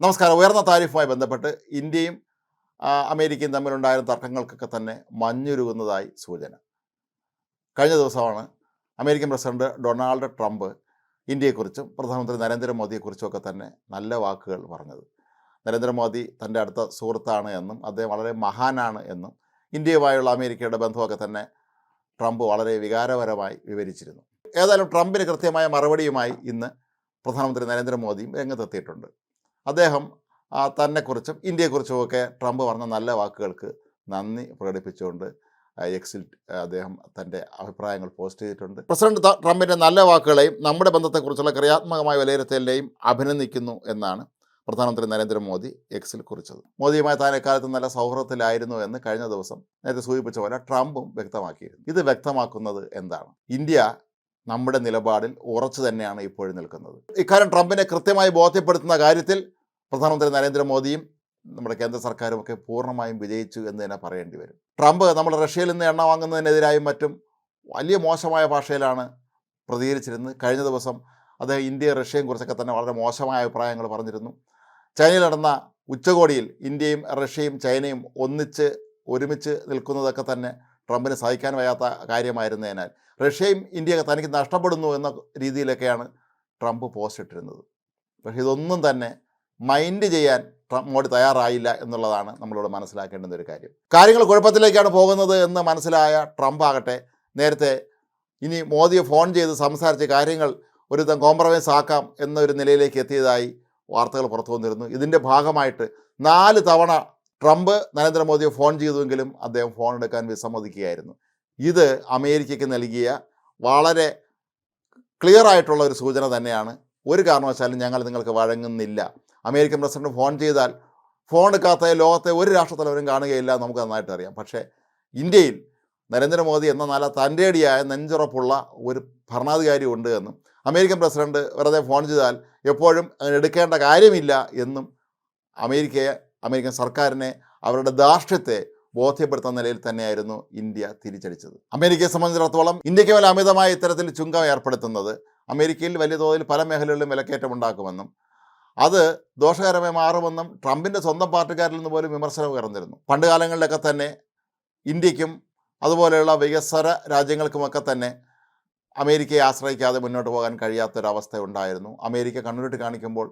നമസ്കാരം. ഉയർന്ന താരിഫുമായി ബന്ധപ്പെട്ട് ഇന്ത്യയും അമേരിക്കയും തമ്മിലുണ്ടായിരുന്ന തർക്കങ്ങൾക്കൊക്കെ തന്നെ മഞ്ഞുരുകുന്നതായി സൂചന. കഴിഞ്ഞ ദിവസമാണ് അമേരിക്കൻ പ്രസിഡന്റ് ഡൊണാൾഡ് ട്രംപ് ഇന്ത്യയെക്കുറിച്ചും പ്രധാനമന്ത്രി നരേന്ദ്രമോദിയെക്കുറിച്ചും ഒക്കെ തന്നെ നല്ല വാക്കുകൾ പറഞ്ഞത്. നരേന്ദ്രമോദി തന്റെ അടുത്ത സുഹൃത്താണ് എന്നും അദ്ദേഹം വളരെ മഹാനാണ് എന്നും ഇന്ത്യയുമായുള്ള അമേരിക്കയുടെ ബന്ധമൊക്കെ തന്നെ ട്രംപ് വളരെ വികാരപരമായി വിവരിച്ചിരുന്നു. ഏതായാലും ട്രംപിന് കൃത്യമായ മറുപടിയുമായി ഇന്ന് പ്രധാനമന്ത്രി നരേന്ദ്രമോദിയും രംഗത്തെത്തിയിട്ടുണ്ട്. അദ്ദേഹം തന്നെക്കുറിച്ചും ഇന്ത്യയെക്കുറിച്ചും ഒക്കെ ട്രംപ് പറഞ്ഞ നല്ല വാക്കുകൾക്ക് നന്ദി പ്രകടിപ്പിച്ചുകൊണ്ട് എക്സിൽ അദ്ദേഹം തന്റെ അഭിപ്രായങ്ങൾ പോസ്റ്റ് ചെയ്തിട്ടുണ്ട്. പ്രസിഡന്റ് ട്രംപിന്റെ നല്ല വാക്കുകളെയും നമ്മുടെ ബന്ധത്തെക്കുറിച്ചുള്ള ക്രിയാത്മകമായ വിലയിരുത്തലിനെയും അഭിനന്ദിക്കുന്നു എന്നാണ് പ്രധാനമന്ത്രി നരേന്ദ്രമോദി എക്സിൽ കുറിച്ചത്. മോദിയുമായി താൻ എക്കാലത്ത് നല്ല സൗഹൃദത്തിലായിരുന്നു എന്ന് കഴിഞ്ഞ ദിവസം നേരത്തെ സൂചിപ്പിച്ച പോലെ ട്രംപും വ്യക്തമാക്കിയിരുന്നു. ഇത് വ്യക്തമാക്കുന്നത് എന്താണ്? ഇന്ത്യ നമ്മുടെ നിലപാടിൽ ഉറച്ചു തന്നെയാണ് ഇപ്പോഴും നിൽക്കുന്നത്. ഇക്കാര്യം ട്രംപിനെ കൃത്യമായി ബോധ്യപ്പെടുത്തുന്ന കാര്യത്തിൽ പ്രധാനമന്ത്രി നരേന്ദ്രമോദിയും നമ്മുടെ കേന്ദ്ര സർക്കാരും ഒക്കെ പൂർണമായും വിജയിച്ചു എന്ന് തന്നെ പറയേണ്ടി വരും. ട്രംപ് നമ്മൾ റഷ്യയിൽ നിന്ന് എണ്ണ വാങ്ങുന്നതിനെതിരായും മറ്റും വലിയ മോശമായ ഭാഷയിലാണ് പ്രതികരിച്ചിരുന്നത്. കഴിഞ്ഞ ദിവസം അദ്ദേഹം ഇന്ത്യയും റഷ്യയും കുറിച്ചൊക്കെ തന്നെ വളരെ മോശമായ അഭിപ്രായങ്ങൾ പറഞ്ഞിരുന്നു. ചൈനയിൽ നടന്ന ഉച്ചകോടിയിൽ ഇന്ത്യയും റഷ്യയും ചൈനയും ഒന്നിച്ച് ഒരുമിച്ച് നിൽക്കുന്നതൊക്കെ തന്നെ ട്രംപിന് സഹിക്കാൻ വയ്യാത്ത കാര്യമായിരുന്നതിനാൽ റഷ്യയും ഇന്ത്യയൊക്കെ തനിക്ക് നഷ്ടപ്പെടുന്നു എന്ന രീതിയിലൊക്കെയാണ് ട്രംപ് പോസ്റ്റ് ഇട്ടിരുന്നത്. പക്ഷേ ഇതൊന്നും തന്നെ മൈൻഡ് ചെയ്യാൻ മോഡി തയ്യാറായില്ല എന്നുള്ളതാണ് നമ്മളോട് മനസ്സിലാക്കേണ്ടുന്ന ഒരു കാര്യം. കാര്യങ്ങൾ കുഴപ്പത്തിലേക്കാണ് പോകുന്നത് എന്ന് മനസ്സിലായ ട്രംപ് ആകട്ടെ നേരത്തെ ഇനി മോദിയെ ഫോൺ ചെയ്ത് സംസാരിച്ച് കാര്യങ്ങൾ ഒരു കോംപ്രമൈസ് ആക്കാം എന്നൊരു നിലയിലേക്ക് എത്തിയതായി വാർത്തകൾ പുറത്തു വന്നിരുന്നു. ഇതിന്റെ ഭാഗമായിട്ട് നാല് തവണ ട്രംപ് നരേന്ദ്രമോദിയെ ഫോൺ ചെയ്തുവെങ്കിലും അദ്ദേഹം ഫോൺ എടുക്കാൻ വിസമ്മതിക്കുകയായിരുന്നു. ഇത് അമേരിക്കയ്ക്ക് നൽകിയ വളരെ ക്ലിയർ ആയിട്ടുള്ള ഒരു സൂചന തന്നെയാണ്. ഒരു കാരണവശാലും ഞങ്ങൾ നിങ്ങൾക്ക് വഴങ്ങുന്നില്ല. അമേരിക്കൻ പ്രസിഡന്റ് ഫോൺ ചെയ്താൽ ഫോൺ എടുക്കാത്ത ലോകത്തെ ഒരു രാഷ്ട്രത്തലവരും കാണുകയില്ല നമുക്ക് നന്നായിട്ട് അറിയാം. പക്ഷേ ഇന്ത്യയിൽ നരേന്ദ്രമോദി എന്ന നല്ല തന്റെടിയായ നെഞ്ചുറപ്പുള്ള ഒരു ഭരണാധികാരി ഉണ്ട് എന്നും അമേരിക്കൻ പ്രസിഡന്റ് വെറുതെ ഫോൺ ചെയ്താൽ എപ്പോഴും അങ്ങനെ എടുക്കേണ്ട കാര്യമില്ല എന്നും അമേരിക്കയെ അമേരിക്കൻ സർക്കാരിനെ അവരുടെ ധാർഷ്ട്യത്തെ ബോധ്യപ്പെടുത്തുന്ന നിലയിൽ തന്നെയായിരുന്നു ഇന്ത്യ തിരിച്ചടിച്ചത്. അമേരിക്കയെ സംബന്ധിച്ചിടത്തോളം ഇന്ത്യയ്ക്ക് മേലെ അമിതമായ ഇത്തരത്തിൽ ചുങ്കം ഏർപ്പെടുത്തുന്നത് അമേരിക്കയിൽ വലിയ തോതിൽ പല മേഖലകളിലും വിലക്കയറ്റം ഉണ്ടാക്കുമെന്നും അത് ദോഷകരമായി മാറുമെന്നും ട്രംപിന്റെ സ്വന്തം പാർട്ടിക്കാരിൽ നിന്ന് പോലും വിമർശനം ഉയർന്നിരുന്നു. പണ്ട് കാലങ്ങളിലൊക്കെ തന്നെ ഇന്ത്യക്കും അതുപോലെയുള്ള വികസ്വര രാജ്യങ്ങൾക്കുമൊക്കെ തന്നെ അമേരിക്കയെ ആശ്രയിക്കാതെ മുന്നോട്ട് പോകാൻ കഴിയാത്തൊരവസ്ഥ ഉണ്ടായിരുന്നു അമേരിക്ക കണ്ണുരുട്ടി കാണിക്കുമ്പോൾ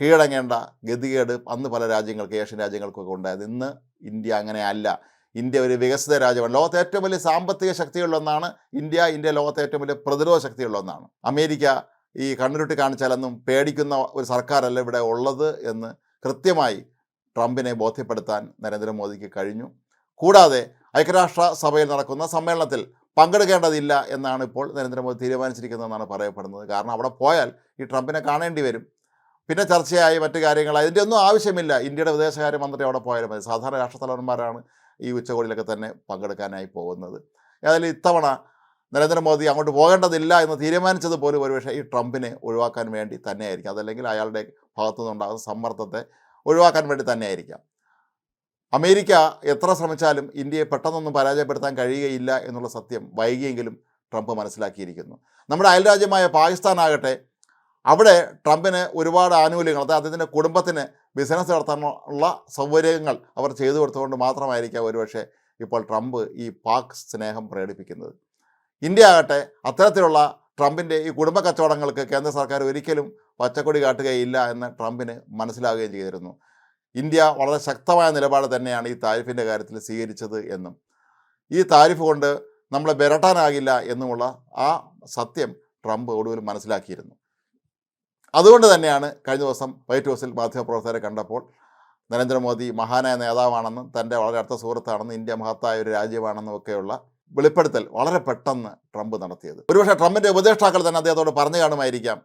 കീഴടങ്ങേണ്ട ഗതികേട് അന്ന് പല രാജ്യങ്ങൾക്ക് ഏഷ്യൻ രാജ്യങ്ങൾക്കൊക്കെ ഉണ്ടായത് ഇന്ന് ഇന്ത്യ അങ്ങനെ അല്ല. ഇന്ത്യ ഒരു വികസിത രാജ്യമാണ്. ലോകത്തെ ഏറ്റവും വലിയ സാമ്പത്തിക ശക്തിയുള്ളൊന്നാണ് ഇന്ത്യ. ഇന്ത്യ ലോകത്തെ ഏറ്റവും വലിയ പ്രതിരോധ ശക്തിയുള്ളൊന്നാണ് അമേരിക്ക ഈ കണ്ണുരുട്ടി കാണിച്ചാലൊന്നും പേടിക്കുന്ന ഒരു സർക്കാരല്ല ഇവിടെ ഉള്ളത് എന്ന് കൃത്യമായി ട്രംപിനെ ബോധ്യപ്പെടുത്താൻ നരേന്ദ്രമോദിക്ക് കഴിഞ്ഞു. കൂടാതെ ഐക്യരാഷ്ട്ര സഭയിൽ നടക്കുന്ന സമ്മേളനത്തിൽ പങ്കെടുക്കേണ്ടതില്ല എന്നാണ് ഇപ്പോൾ നരേന്ദ്രമോദി തീരുമാനിച്ചിരിക്കുന്നതെന്നാണ് പറയപ്പെടുന്നത്. കാരണം അവിടെ പോയാൽ ഈ ട്രംപിനെ കാണേണ്ടി വരും. പിന്നെ ചർച്ചയായി മറ്റു കാര്യങ്ങൾ. അതിന്റെ ഒന്നും ആവശ്യമില്ല. ഇന്ത്യയുടെ വിദേശകാര്യ മന്ത്രി അവിടെ പോയാലും മതി. സാധാരണ രാഷ്ട്രത്തലവന്മാരാണ് ഈ ഉച്ചകോടിയിലൊക്കെ തന്നെ പങ്കെടുക്കാനായി പോകുന്നത്. ഏതായാലും ഇത്തവണ നരേന്ദ്രമോദി അങ്ങോട്ട് പോകേണ്ടതില്ല എന്ന് തീരുമാനിച്ചത് പോലും ഒരുപക്ഷെ ഈ ട്രംപിനെ ഒഴിവാക്കാൻ വേണ്ടി തന്നെയായിരിക്കും. അതല്ലെങ്കിൽ അയാളുടെ ഭാഗത്തു നിന്നുണ്ടാകുന്ന സമ്മർദ്ദത്തെ ഒഴിവാക്കാൻ വേണ്ടി തന്നെയായിരിക്കാം. അമേരിക്ക എത്ര ശ്രമിച്ചാലും ഇന്ത്യയെ പെട്ടെന്നൊന്നും പരാജയപ്പെടുത്താൻ കഴിയുകയില്ല എന്നുള്ള സത്യം വൈകിയെങ്കിലും ട്രംപ് മനസ്സിലാക്കിയിരിക്കുന്നു. നമ്മുടെ അയൽരാജ്യമായ പാകിസ്ഥാനാകട്ടെ അവിടെ ട്രംപിന് ഒരുപാട് ആനുകൂല്യങ്ങൾ അതായത് അദ്ദേഹത്തിന്റെ കുടുംബത്തിന് ബിസിനസ് നടത്താനുള്ള സൗകര്യങ്ങൾ അവർ ചെയ്തു കൊടുത്തുകൊണ്ട് മാത്രമായിരിക്കാം ഒരുപക്ഷെ ഇപ്പോൾ ട്രംപ് ഈ പാക് സ്നേഹം പ്രകടിപ്പിക്കുന്നത്. ഇന്ത്യ ആകട്ടെ അത്തരത്തിലുള്ള ട്രംപിന്റെ ഈ കുടുംബ കച്ചവടങ്ങൾക്ക് കേന്ദ്ര സർക്കാർ ഒരിക്കലും പച്ചക്കൊടി കാട്ടുകയില്ല എന്ന് ട്രംപിന് മനസ്സിലാവുകയും ചെയ്തിരുന്നു. ഇന്ത്യ വളരെ ശക്തമായ നിലപാട് തന്നെയാണ് ഈ താരിഫിന്റെ കാര്യത്തിൽ സ്വീകരിച്ചത് എന്നും. ഈ താരിഫ് കൊണ്ട് നമ്മളെ വിരട്ടാനാകില്ല എന്നുമുള്ള ആ സത്യം ട്രംപ് ഒടുവിൽ മനസ്സിലാക്കിയിരുന്നു. അതുകൊണ്ട് തന്നെയാണ് കഴിഞ്ഞ ദിവസം വൈറ്റ് ഹൗസിൽ മാധ്യമപ്രവർത്തകരെ കണ്ടപ്പോൾ നരേന്ദ്രമോദി മഹാനായ നേതാവാണെന്നും തന്റെ വളരെ അടുത്ത സുഹൃത്താണെന്നും ഇന്ത്യ മഹത്തായ ഒരു രാജ്യമാണെന്നും ഒക്കെയുള്ള വെളിപ്പെടുത്തൽ വളരെ പെട്ടെന്ന് ട്രംപ് നടത്തിയത്. ഒരുപക്ഷെ ട്രംപിന്റെ ഉപദേഷ്ടാക്കൾ തന്നെ അദ്ദേഹത്തോട് പറഞ്ഞു കാണുമായിരിക്കാം.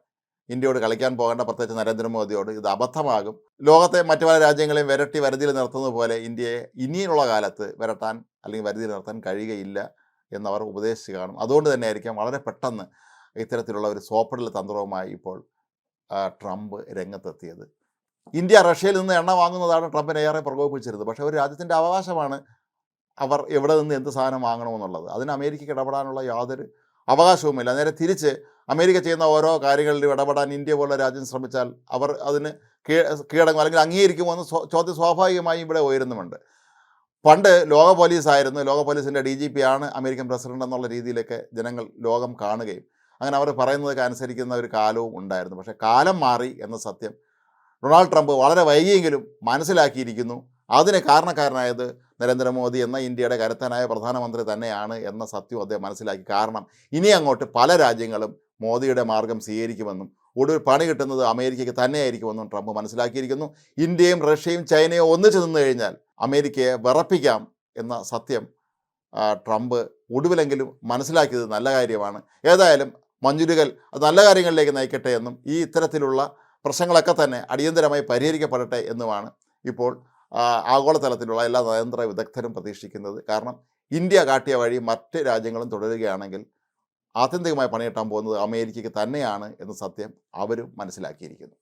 ഇന്ത്യയോട് കളിക്കാൻ പോകേണ്ട പ്രത്യേകിച്ച് നരേന്ദ്രമോദിയോട് ഇത് അബദ്ധമാകും. ലോകത്തെ മറ്റു പല രാജ്യങ്ങളെയും വിരട്ടി വരുതിയിൽ നിർത്തുന്നത് പോലെ ഇന്ത്യയെ ഇനിയുള്ള കാലത്ത് വിരട്ടാൻ അല്ലെങ്കിൽ വരുതിയിൽ നിർത്താൻ കഴിയുകയില്ല എന്നവർ ഉപദേശിച്ച് കാണും. അതുകൊണ്ട് തന്നെ ആയിരിക്കാം വളരെ പെട്ടെന്ന് ഇത്തരത്തിലുള്ള ഒരു സോപ്പിടൽ തന്ത്രവുമായി ഇപ്പോൾ ട്രംപ് രംഗത്തെത്തിയത്. ഇന്ത്യ റഷ്യയിൽ നിന്ന് എണ്ണ വാങ്ങുന്നതാണ് ട്രംപിനെ ഏറെ പ്രകോപിപ്പിച്ചിരുന്നത്. പക്ഷേ ഒരു രാജ്യത്തിന്റെ അവകാശമാണ് അവർ എവിടെ നിന്ന് എന്ത് സാധനം വാങ്ങണമെന്നുള്ളത്. അതിന് അമേരിക്കയ്ക്ക് ഇടപെടാനുള്ള യാതൊരു അവകാശവുമില്ല. നേരെ തിരിച്ച് അമേരിക്ക ചെയ്യുന്ന ഓരോ കാര്യങ്ങളിലും ഇടപെടാൻ ഇന്ത്യ പോലുള്ള രാജ്യം ശ്രമിച്ചാൽ അവർ അതിന് കീഴടങ്ങും. അല്ലെങ്കിൽ അംഗീകരിക്കുമോ എന്ന് സ്വ- ചോദ്യം സ്വാഭാവികമായും ഇവിടെ ഉയരുന്നുമുണ്ട്. പണ്ട് ലോക പോലീസ് ആയിരുന്നു. ലോക പോലീസിന്റെ ഡി ജി പി ആണ് അമേരിക്കൻ പ്രസിഡന്റ് എന്നുള്ള രീതിയിലൊക്കെ ജനങ്ങൾ ലോകം കാണുകയും അങ്ങനെ അവർ പറയുന്നതൊക്കെ അനുസരിക്കുന്ന ഒരു കാലവും ഉണ്ടായിരുന്നു. പക്ഷേ കാലം മാറി എന്ന സത്യം ഡൊണാൾഡ് ട്രംപ് വളരെ വൈകിയെങ്കിലും മനസ്സിലാക്കിയിരിക്കുന്നു. അതിന് കാരണക്കാരനായത് നരേന്ദ്രമോദി എന്ന ഇന്ത്യയുടെ കരുത്തനായ പ്രധാനമന്ത്രി തന്നെയാണ് എന്ന സത്യം അദ്ദേഹം മനസ്സിലാക്കി. കാരണം ഇനി അങ്ങോട്ട് പല രാജ്യങ്ങളും മോദിയുടെ മാർഗം സ്വീകരിക്കുമെന്നും ഒടുവിൽ പണി കിട്ടുന്നത് അമേരിക്കയ്ക്ക് തന്നെയായിരിക്കുമെന്നും ട്രംപ് മനസ്സിലാക്കിയിരിക്കുന്നു. ഇന്ത്യയും റഷ്യയും ചൈനയും ഒന്നിച്ചു നിന്ന് കഴിഞ്ഞാൽ അമേരിക്കയെ വിറപ്പിക്കാം എന്ന സത്യം ട്രംപ് ഒടുവിലെങ്കിലും മനസ്സിലാക്കിയത് നല്ല കാര്യമാണ്. ഏതായാലും മഞ്ജുരുകൾ അത് നല്ല കാര്യങ്ങളിലേക്ക് നയിക്കട്ടെ എന്നും ഈ ഇത്തരത്തിലുള്ള പ്രശ്നങ്ങളൊക്കെ തന്നെ അടിയന്തരമായി പരിഹരിക്കപ്പെടട്ടെ എന്നുമാണ് ഇപ്പോൾ ആഗോളതലത്തിലുള്ള എല്ലാ നയതന്ത്ര വിദഗ്ധരും പ്രതീക്ഷിക്കുന്നത്. കാരണം ഇന്ത്യ കാട്ടിയ വഴി മറ്റ് രാജ്യങ്ങളും തുടരുകയാണെങ്കിൽ ആത്യന്തികമായി പണിയെട്ടാൻ പോകുന്നത് അമേരിക്കയ്ക്ക് തന്നെയാണ് എന്ന സത്യം അവരും മനസ്സിലാക്കിയിരിക്കുന്നു.